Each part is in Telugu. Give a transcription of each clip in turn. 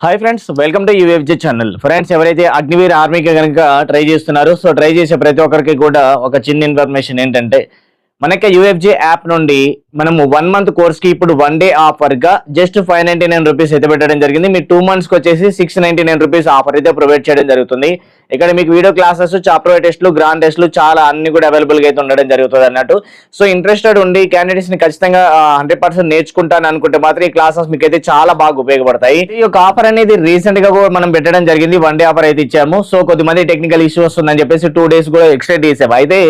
Hi friends welcome to UFJ channel friends ఎవరైతే అగ్నివీర్ ఆర్మీకి కనుక ట్రై చేస్తున్నారో సో ట్రై చేసే ప్రతి ఒక్కరికి కూడా ఒక చిన్న ఇన్ఫర్మేషన్ ఏంటంటే మనకి యూఎఫ్జే యాప్ నుండి మనము వన్ మంత్ కోర్స్కి ఇప్పుడు one day ఆఫర్గా just five ninety nine rupees అయితే పెట్టడం జరిగింది. మీ టూ మంత్స్కి వచ్చేసి six ninety nine rupees offer అయితే ప్రొవైడ్ చేయడం జరుగుతుంది. ఇక్కడ మీకు వీడియో క్లాసెస్ చాప్టర్ టెస్ట్లు గ్రాండ్ టెస్ట్లు చాలా అన్ని కూడా అవైలబుల్గా అయితే ఉండడం జరుగుతుంది అన్నట్టు. సో ఇంట్రెస్టెడ్ ఉండి క్యాండిడేట్స్ని ఖచ్చితంగా హండ్రెడ్ పర్సెంట్ నేర్చుకుంటాను అనుకుంటే మాత్రం ఈ క్లాసెస్ మీకు అయితే చాలా బాగా ఉపయోగపడతాయి. ఈ యొక్క ఆఫర్ అనేది రీసెంట్గా కూడా మనం పెట్టడం జరిగింది. వన్ డే ఆఫర్ అయితే ఇచ్చాము. సో కొద్దిమంది టెక్నికల్ ఇష్యూ వస్తుందని చెప్పేసి టూ డేస్ కూడా ఎక్స్టెండ్ చేసాము. అయితే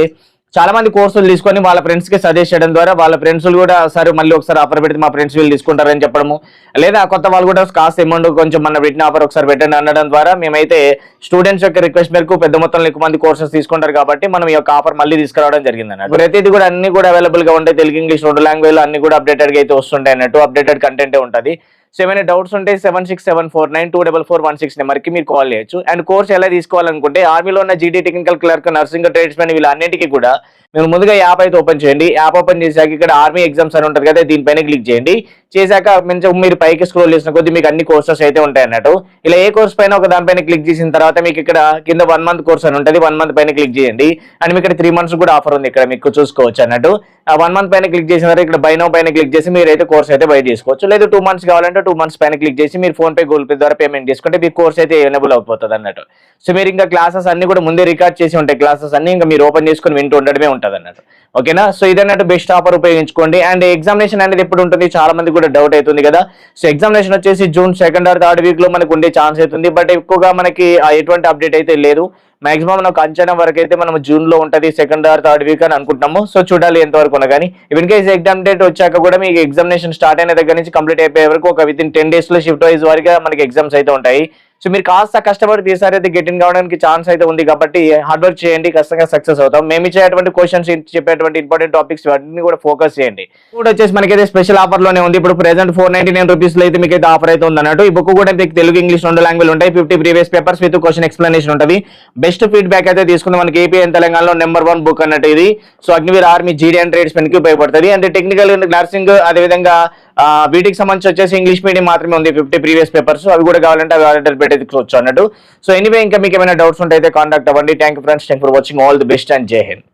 చాలా మంది కోర్సులు తీసుకొని వాళ్ళ ఫ్రెండ్స్కి సజెస్ట్ చేయడం ద్వారా వాళ్ళ ఫ్రెండ్స్ కూడా సరే మళ్ళీ ఒకసారి ఆఫర్ పెడితే మా ఫ్రెండ్స్ వీళ్ళు తీసుకుంటారని చెప్పడము. లేదా కొత్త వాళ్ళు కూడా కాస్త అమౌంట్ కొంచెం మన పెట్టిన ఆఫర్ ఒకసారి పెట్టండి అనడం ద్వారా మేమైతే స్టూడెంట్స్ యొక్క రిక్వెస్ట్ మేరకు పెద్ద మొత్తంలో ఎక్కువ మంది కోర్సెస్ తీసుకుంటారు కాబట్టి మనం ఈ యొక్క ఆఫర్ మళ్ళీ తీసుకురావడం జరిగింది అన్నట్టు ప్రతిది కూడా అన్ని కూడా అవైలబుల్గా ఉంటాయి. తెలుగు ఇంగ్లీష్ రెండు లాంగ్వేజ్ అన్ని కూడా అప్డేటెడ్గా అయితే వస్తుంటాయి అన్నట్టు అప్డేటెడ్ కంటెంటే ఉంటుంది. సో ఏమైనా డౌట్స్ ఉంటే seven six seven four nine two double four one six నెంబర్కి మీరు కాల్ చేయొచ్చు. అండ్ కోర్స్ ఎలా తీసుకోవాలనుకుంటే ఆర్మీలో ఉన్న GD technical clerk nursing tradesmen వీళ్ళన్నిటికీ కూడా మీరు ముందుగా యాప్ అయితే ఓపెన్ చేయండి. యాప్ ఓపెన్ చేసాక ఇక్కడ ఆర్మీ ఎగ్జామ్స్ అని ఉంటుంది కదా దీనిపైన క్లిక్ చేయండి. చేశాక మంచిగా మీరు పైకి స్క్రోల్ చేసిన కొద్ది మీకు అన్ని కోర్సెస్ అయితే ఉంటాయి అన్నట్టు. ఇలా ఏ కోర్స్ పైన ఒక దానిపైన క్లిక్ చేసిన తర్వాత మీకు ఇక్కడ కింద వన్ మంత్ కోర్స్ అని ఉంటుంది. వన్ మంత్ పైన క్లిక్ చేయండి. అండ్ మీకు ఇక్కడ త్రీ మంత్స్ కూడా ఆఫర్ ఉంది ఇక్కడ మీకు చూసుకోవచ్చు అన్నట్టు. ఆ వన్ మంత్ పైన క్లిక్ చేసిన తర్వాత ఇక్కడ బైనో పైన క్లిక్ చేసి మీరు అయితే కోర్స్ అయితే బై చేసుకోవచ్చు. లేదా టూ మంత్స్ కావాలంటే టూ మంత్స్ పైన క్లిక్ చేసి మీరు ఫోన్ పే గూగుల్ పే ద్వారా పేమెంట్ చేసుకుంటే మీకు కోర్స్ అయితే ఎనేబుల్ అయిపోతుంది అన్నట్టు. సో మీరు ఇంకా క్లాసెస్ అన్ని కూడా ముందే రికార్డ్ చేసి ఉంటాయి. క్లాసెస్ అన్ని ఇంకా మీరు ఓపెన్ చేసుకొని వింటూ ఉండడమే ఉంటుంది అన్నట్టు ఓకేనా సో ఇదన్నట్టు బెస్ట్ ఆఫర్ ఉపయోగించుకోండి. అండ్ ఎగ్జామినేషన్ అనేది ఎప్పుడు ఉంటుంది? చాలా మంది కూడా డౌట్ అవుతుంది కదా. సో ఎగ్జామినేషన్ వచ్చేసి జూన్ సెకండ్ ఆర్ థర్డ్ వీక్లో మనకు ఉండే ఛాన్స్ అవుతుంది. బట్ ఎక్కువగా మనకి ఆ ఎటువంటి అప్డేట్ అయితే లేదు. మాక్సిమం మనకు అంచనా వరకు అయితే మనం జూన్లో ఉంటది సెకండ్ ఆర్ థర్డ్ వీక్ అని అనుకుంటున్నాము. సో చూడాలి ఎంతవరకు ఉన్నా కానీ ఇవన్ కేస్ ఎగ్జామ్ డేట్ వచ్చాక కూడా మీకు ఎగ్జామినేషన్ స్టార్ట్ అయిన దగ్గర నుంచి కంప్లీట్ అయిపోయే వరకు ఒక విత్ ఇన్ టెన్ డేస్లో షిఫ్ట్ వైజ్ వారిగా మనకి ఎగ్జామ్స్ అయితే ఉంటాయి. సో మీరు కాస్త కష్టపడి తీసారి అయితే గెట్ ఇన్ కావడానికి ఛాన్స్ అయితే ఉంది కాబట్టి హార్డ్ వర్క్ చేయండి ఖచ్చితంగా సక్సెస్ అవుతాం. మేము ఇచ్చేటువంటి క్వశ్చన్స్ చెప్పేటువంటి ఇంపార్టెంట్ టాపిక్స్ అన్ని కూడా ఫోకస్ చేయండి. కూడా వచ్చేసి మనకైతే స్పెషల్ ఆఫర్లోనే ఉంది. ఇప్పుడు ప్రెసెంట్ ఫోర్ నైన్టీ నైన్ రూపీస్లో అయితే మీకు అయితే ఆఫర్ అయితే ఉంది అన్నట్టు. ఈ బుక్ కూడా మీకు తెలుగు ఇంగ్లీష్ రెండు లాంగ్వేజ్ ఉంటాయి. Fifty previous papers with question explanation ఉంటుంది. బెస్ట్ ఫీడ్బ్యాక్ అయితే తీసుకుంది మనకి ఏపీ అండ్ తెలంగాణలో నెంబర్ వన్ బుక్ అన్నట్టు ఇది. So Agniveer army GD and ట్రేడ్స్కి ఉపయోగపడుతుంది. అంటే టెక్నికల్ నర్సింగ్ అదేవిధంగా వీటికి సంబంధించి వచ్చేసి ఇంగ్లీష్ మీడియం మాత్రమే ఉంది ఫిఫ్టీ ప్రీవియస్ పేపర్స్. అవి కూడా కావాలంటే అవి పెట్టే పెట్టేసుకోవచ్చు అన్నట్టు. సో ఎనీవే ఇంకా మీకు ఏమైనా డౌట్స్ ఉంటే కాంటాక్ట్ అవ్వండి. Thank you friends thank for watching all the best and జై హింద్